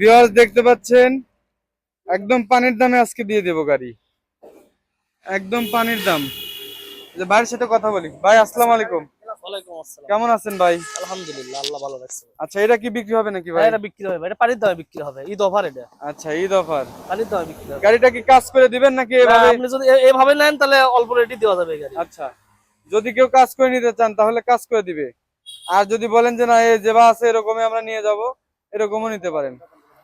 Viewers দেখতে পাচ্ছেন? একদম পানির দামে আজকে দিয়ে দেবো গাড়ি। একদম পানির দাম। যে ভাইয়ের সাথে কথা বলি। ভাই আসসালামু আলাইকুম। কেমন আছেন ভাই? আলহামদুলিল্লাহ আল্লাহ ভালো রাখছে। আচ্ছা এটা কি বিক্রি হবে নাকি ভাই? এটা বিক্রি হবে এটা পানির দামে বিক্রি হবে। ঈদ অফার এটা। আচ্ছা ঈদ অফার। পানির দামে বিক্রি হবে। গাড়িটা কি কাজ করে দিবেন নাকি এভাবে? আপনি যদি এভাবে নেন তাহলে অল্প রেটই দেওয়া যাবে গাড়ি। আচ্ছা যদি কেউ কাজ করে নিতে চান তাহলে কাজ করে দিবে। আর যদি বলেন যে না এই যেবা আছে এরকমই আমরা নিয়ে যাব এরকমও নিতে পারেন।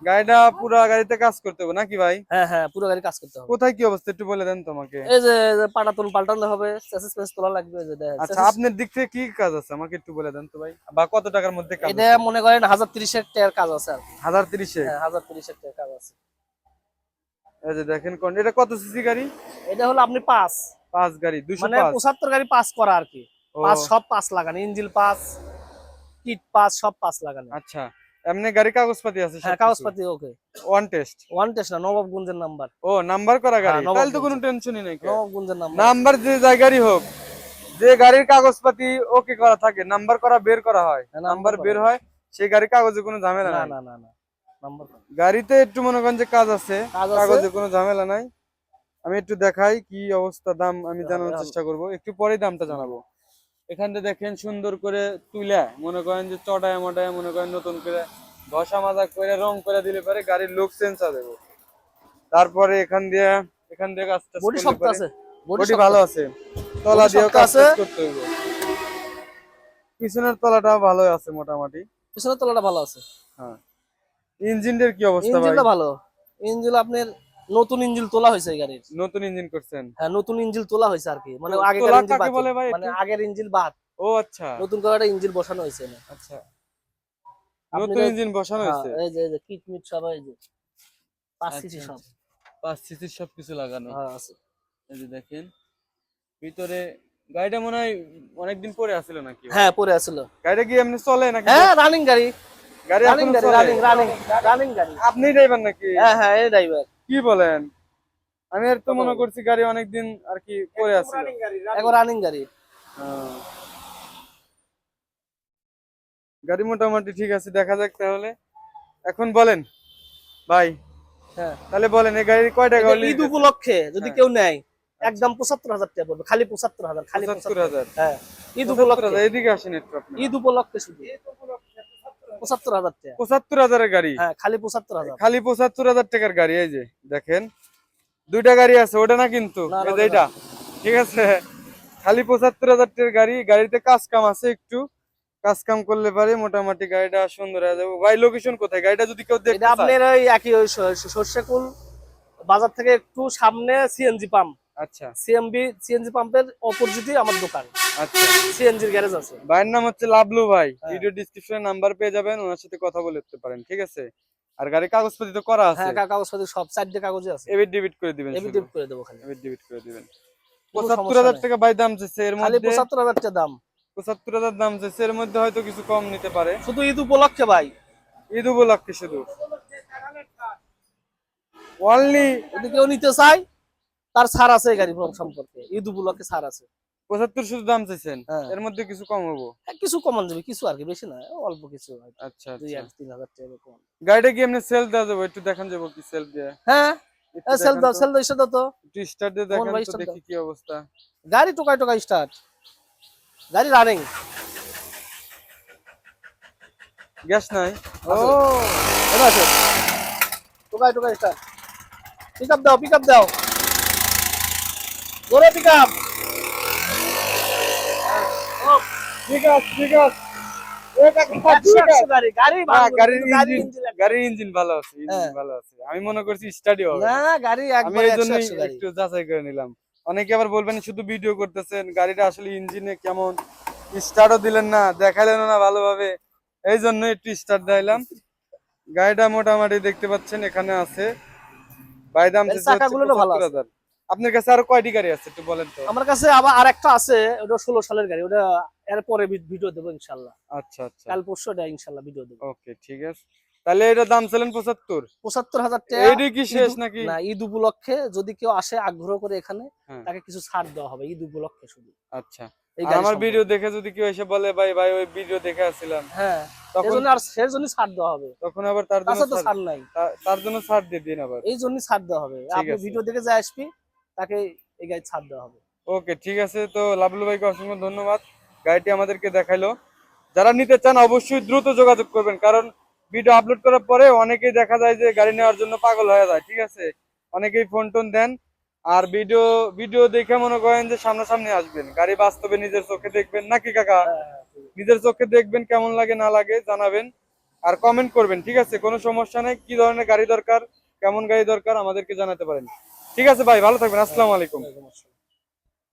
গাড়িটা পুরো গাড়িতে কাজ করতে হবে নাকি ভাই? হ্যাঁ হ্যাঁ পুরো গাড়ি কাজ করতে হবে। কোথায় কি অবস্থা? একটু বলে দেন তোমাকে। এই যে যে পাটাতন পাল্টানো হবে চেসিস পেস তোলা লাগবে যে দেখেন, আচ্ছা আপনার দিক থেকে কি কাজ আছে? আমাকে একটু বলে দেন তো ভাই। বা কত টাকার মধ্যে কাজ এটা মনে করেন হাজার তিরিশের টাকার কাজ আছে আর কি। হাজার তিরিশে হ্যাঁ হাজার তিরিশের টাকার কাজ আছে। এই যে দেখেন কোন এটা কত সিসি গাড়ি? এটা হলো আপনি পাস পাঁচ গাড়ি দুইশো মানে পাঁচ। পঁচাত্তর গাড়ি পাস করা আর কি। পাস সব পাস লাগানো। ইঞ্জিল পাস কিট পাস সব পাস লাগানো। আচ্ছা। এমনি গাড়ি কাগজপাতি আছে হ্যাঁ কাগজপাতি okay one test one test না নবাবগঞ্জের নাম্বার ও নাম্বার করা গাড়ি? হ্যাঁ, তাহলে তো কোনো টেনশনই নেই নবাবগঞ্জের নাম্বার নাম্বার যে জায়গারই হোক যে গাড়ির কাগজপাতি ওকে করা থাকে নাম্বার করা বের করা হয়। হ্যাঁ, নাম্বার নাম্বার বের হয়। সেই গাড়ির কাগজে কোনো ঝামেলা না নাই। না না না নাম্বার গাড়িতে একটু মনে করেন যে কাজ আছে কাগজে কোনো ঝামেলা নাই। আমি একটু দেখাই কি অবস্থা দাম আমি হবে, জানানোর চেষ্টা করব। একটু পরে দামটা জানাব। এখানটা দেখেন সুন্দর করে তুইলা মনে করেন যে চটায় মটায় মনে করেন নতুন করে ঘষা মাজা করে রং করে দিলে পারে গাড়ির লুক সেন্সা দেবো তারপরে এখান দিয়ে এখান দিয়ে কাজ টাজ বডি শক্ত আছে বডি ভালো আছে। তলা দিয়ে কাজ করতে হইব পিছনের তলাটা ভালো আছে মোটামুটি। পিছনের তলাটা ভালো আছে। হ্যাঁ। ইঞ্জিনের কি অবস্থা ভাই? ইঞ্জিনটা ভালো। ইঞ্জিন আপনার নতুন ইঞ্জিন তোলা হয়েছে এই গাড়ির। নতুন ইঞ্জিন করছেন? হ্যাঁ নতুন ইঞ্জিন তোলা হয়েছে আর কি। মানে ইঞ্জিন বলে ভাই মানে আগের ইঞ্জিন বাদ। ও আচ্ছা। নতুন করে একটা ইঞ্জিন বসানো হয়েছে না আচ্ছা। নতুন ইঞ্জিন বসানো হ্যাঁ, হয়েছে? এই যে এই যে কিট মিট সব এই যে পাঁচ আচ্ছা, সিসি সব। পাঁচ সিসির সবকিছু লাগানো। হ্যাঁ আছে। এই যে দেখেন ভিতরে গাড়িটা মনে হয় অনেকদিন পরে আসছিল নাকি? হ্যাঁ পরে আছিল গাড়িটা কি এমনি চলে নাকি? হ্যাঁ রানিং গাড়ি। গাড়ি রানিং গাড়ি রানিং রানিং রানিং গাড়ি। আপনি ড্রাইভার নাকি? হ্যাঁ হ্যাঁ এই ড্রাইভার কি বলেন? আমি আর তো মনে করছি গাড়ি অনেকদিন আর কি পরে আসছিল এখন রানিং গাড়ি। হ্যাঁ। গাড়ি মোটামুটি ঠিক আছে দেখা যাক তাহলে। এখন বলেন ভাই। হ্যাঁ। তাহলে বলেন এই গাড়ির কয় টাকা ঈদ উপলক্ষে যদি হ্যাঁ। কেউ নেয় একদম পঁচাত্তর হাজার টাকা পড়বে খালি পঁচাত্তর হাজার খালি পঁচাত্তর হাজার। হ্যাঁ ঈদ উপলক্ষে হাজার, এদিকে আসেন একটু আপনি ঈদ উপলক্ষে শুধু। পঁচাত্তর হাজার টাকা। পঁচাত্তর হাজারের গাড়ি? হ্যাঁ খালি পঁচাত্তর হাজার। খালি পঁচাত্তর হাজার টাকার গাড়ি এই যে দেখেন। দুইটা গাড়ি আছে ওটা না কিন্তু? ঠিক আছে? খালি পঁচাত্তর হাজার টাকার গাড়ি গাড়িতে কাজ কাম আছে একটু। কাজ কাম করলে পারে মোটামুটি গাড়িটা সুন্দর হয়ে যাবে। ভাই লোকেশন কোথায়? গাড়িটা যদি কেউ চায়। আপনার ওই একই সর্ষেকুল বাজার থেকে একটু সামনে সিএনজি পাম্প আচ্ছা। সিএমবি সিএনজি পাম্পের অপোজিটে আমার দোকান। আচ্ছা। সিএনজির গ্যারেজ আছে। ভাইয়ের নাম হচ্ছে লাভলু ভাই। হ্যাঁ। ভিডিও ডিসক্রিপশনে নাম্বার পেয়ে যাবেন ওনার সাথে কথা বলে নিতে পারেন ঠিক আছে? আর গাড়ির কাগজপত্র তো করা আছে। হ্যাঁ কা- কাগজপাতি সব চারটে কাগজে আছে। এবিট ডেবিট করে দিবেন এবিটিভ করে দেবো খালি। এবিট ডেবিট করে দিবেন। কোনো পঁচাত্তর সমস্যা হাজার নেই। টাকা ভাই দাম চাইছে এর মধ্যে। পঁচাত্তর হাজার টাকা দাম। পঁচাত্তর হাজার দাম চাইছে এর মধ্যে হয়তো কিছু কম নিতে পারে। শুধু ঈদ উপলক্ষে ভাই। ঈদ উপলক্ষে শুধু। অনলি যদি কেউ নিতে চায় তার ছাড় আছে এই গাড়ি সম্পর্কে। ঈদ উপলক্ষে ছাড় আছে। পঁচাত্তর শুধু দাম চাইছেন? হ্যাঁ। এর মধ্যে কিছু কম হব? কিছু কমান যাবে কিছু আর কি বেশি না অল্প কিছু আচ্ছা দুই আচ্ছা। তিন হাজার টাকা এরকম। গাড়িটা কি এমনি সেল দেওয়া যাব? একটু দেখান যাব কি সেল দিয়ে। হ্যাঁ সেল দাও সেল দাও এসে তো। একটু স্টার্ট দিয়ে কোন তো দেখি কি অবস্থা। গাড়ি টোকাই টোকাই স্টার্ট গাড়ি রানিং গ্যাস নাই? ও আছে। স্টার্ট পিক আপ দাও পিক আপ দাও। জোরে পিক আপ ঠিক আছে ঠিক আমি মনে করছি স্টাডি হবে। না গাড়ি আমি এই একশো জন্যই একশো গাড়ি। একটু যাচাই করে নিলাম। অনেকে আবার বলবেন শুধু ভিডিও করতেছেন গাড়িটা আসলে ইঞ্জিনে কেমন? স্টার্টও দিলেন না দেখালেন না ভালোভাবে। এই জন্য একটু স্টার্ট দিলাম গাড়িটা মোটামুটি দেখতে পাচ্ছেন এখানে আছে। বাইদাম চাকাগুলো ভালো আছে। আপনার কাছে আরও কয়টি গাড়ি আছে একটু বলেন তো? আমার কাছে আবার আর একটা আছে ওটা ষোলো সালের গাড়ি ওটা এর পরে ভিডিও দেবো ইনশাল্লাহ। আচ্ছা আচ্ছা। কাল পরশু এটা ইনশাল্লাহ ভিডিও দেবো। ওকে ঠিক আছে। তাহলে এটা দাম ছিলেন পঁচাত্তর। পঁচাত্তর হাজার টাকা। কি শেষ নাকি? না ঈদ উপলক্ষে যদি কেউ আসে আগ্রহ করে এখানে হ্যাঁ। তাকে কিছু ছাড় দেওয়া হবে ঈদ উপলক্ষে শুধু। আচ্ছা। আমার ভিডিও দেখে যদি কেউ এসে বলে ভাই ভাই ওই ভিডিও দেখে আসছিলাম। হ্যাঁ তখন আর সেজন্য ছাড় দেওয়া হবে। তখন আবার তার জন্য ছাড় নাই। তার জন্য ছাড় দিয়ে দিন আবার। এই জন্য ছাড় দেওয়া হবে। আপনি ভিডিও দেখে যে আসবি তাকে এই গাড়ি ছাড় দেওয়া হবে। ওকে ঠিক আছে। তো লাবলু ভাইকে অসংখ্য ধন্যবাদ। গাড়িটি আমাদেরকে দেখাইলো। যারা নিতে চান অবশ্যই দ্রুত যোগাযোগ করবেন কারণ ভিডিও আপলোড করার পরে অনেকেই দেখা যায় যে গাড়ি নেওয়ার জন্য পাগল হয়ে যায় ঠিক আছে? অনেকেই ফোন টোন দেন। আর ভিডিও ভিডিও দেখে মনে করেন যে সামনাসামনি আসবেন। গাড়ি বাস্তবে নিজের চোখে দেখবেন। নাকি কাকা? নিজের চোখে দেখবেন কেমন লাগে না লাগে জানাবেন। আর কমেন্ট করবেন ঠিক আছে? কোনো সমস্যা নেই। কি ধরনের গাড়ি দরকার? কেমন গাড়ি দরকার? আমাদেরকে জানাতে পারেন। ঠিক আছে ভাই ভালো থাকবেন আসসালামু আলাইকুম।